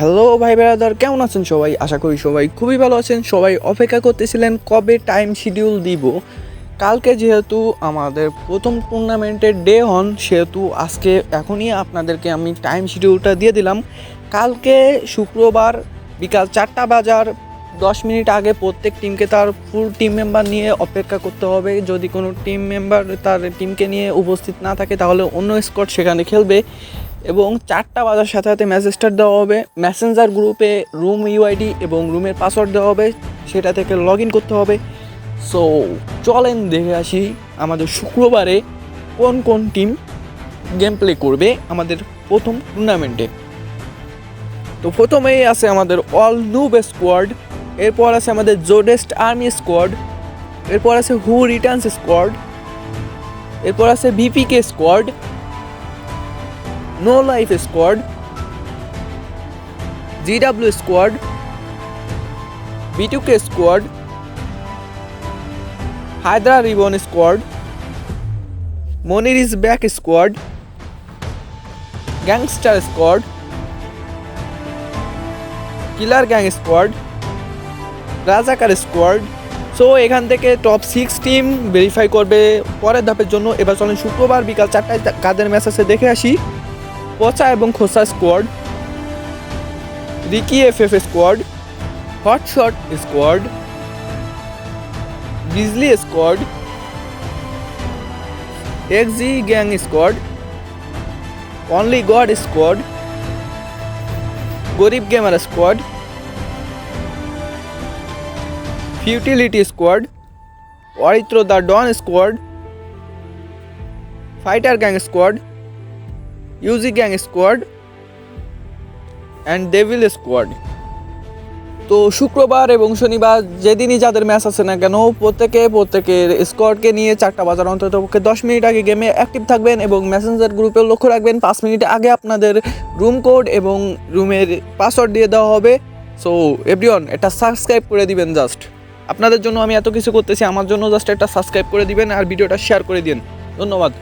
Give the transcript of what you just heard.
Hello ভাই বেড়াদার কেমন আছেন সবাই? আশা করি সবাই খুবই ভালো আছেন। সবাই অপেক্ষা করতেছিলেন কবে টাইম শিডিউল দিব। কালকে যেহেতু আমাদের প্রথম টুর্নামেন্টের ডে হন, সেহেতু আজকে এখনই আপনাদেরকে আমি টাইম শিডিউলটা দিয়ে দিলাম। কালকে শুক্রবার বিকাল চারটা বাজার, দশ মিনিট আগে প্রত্যেক টিমকে তার ফুল টিম মেম্বার নিয়ে অপেক্ষা করতে হবে। যদি কোনো টিম মেম্বার তার টিমকে নিয়ে উপস্থিত না থাকে, তাহলে অন্য স্কট সেখানে খেলবে। এবং চারটা বাজার সাথে সাথে মেসেজটা দেওয়া হবে। মেসেঞ্জার গ্রুপে রুম ইউআইডি এবং রুমের পাসওয়ার্ড দেওয়া হবে। সেটা থেকে লগ ইন করতে হবে। সো চলেন দেখে আসি আমাদের শুক্রবারে কোন কোন টিম গেম প্লে করবে আমাদের প্রথম টুর্নামেন্টে তো প্রথমেই আছে আমাদের অল নুব স্কোয়াড এরপর আছে আমাদের জোডেস্ট আর্মি স্কোয়াড এরপর আছে হু রিটার্নস স্কোয়াড এরপর আছে VPK squad no life squad GW squad B two K squad hydra ribbon squad Monir is back squad gangster squad killer gang squad রাজাকার স্কোয়াড সো এখান থেকে টপ সিক্স টিম ভেরিফাই করবে। পরের ধাপের জন্য এবার চলেন শুক্রবার বিকাল চারটায় কাদের ম্যাচ আছে দেখে আসি। পচা এবং খোসা squad, Ricky F F squad hotshot squad বিজলি squad এক্সি gang squad, only god squad, গরিব gamer squad, futility squad, Aritra the don squad, fighter gang squad UG gang squad and devil squad তো শুক্রবার এবং শনিবার যেদিনই যাদের ম্যাচ আছে না কেন, প্রত্যেকে প্রত্যেকের স্কোয়াডকে নিয়ে চারটা বাজার অন্তত পক্ষে দশ মিনিট আগে গেমে অ্যাক্টিভ থাকবেন এবং মেসেঞ্জার গ্রুপে লক্ষ্য রাখবেন, পাঁচ মিনিট আগে আপনাদের রুম কোড এবং রুমের পাসওয়ার্ড দিয়ে দেওয়া হবে। সো এভরিওয়ান এটা সাবস্ক্রাইব করে দিবেন জাস্ট আপনাদের জন্য আমি এত কিছু করতেছি, আমার জন্য জাস্ট একটা সাবস্ক্রাইব করে দিবেন আর ভিডিওটা শেয়ার করে দিন। ধন্যবাদ।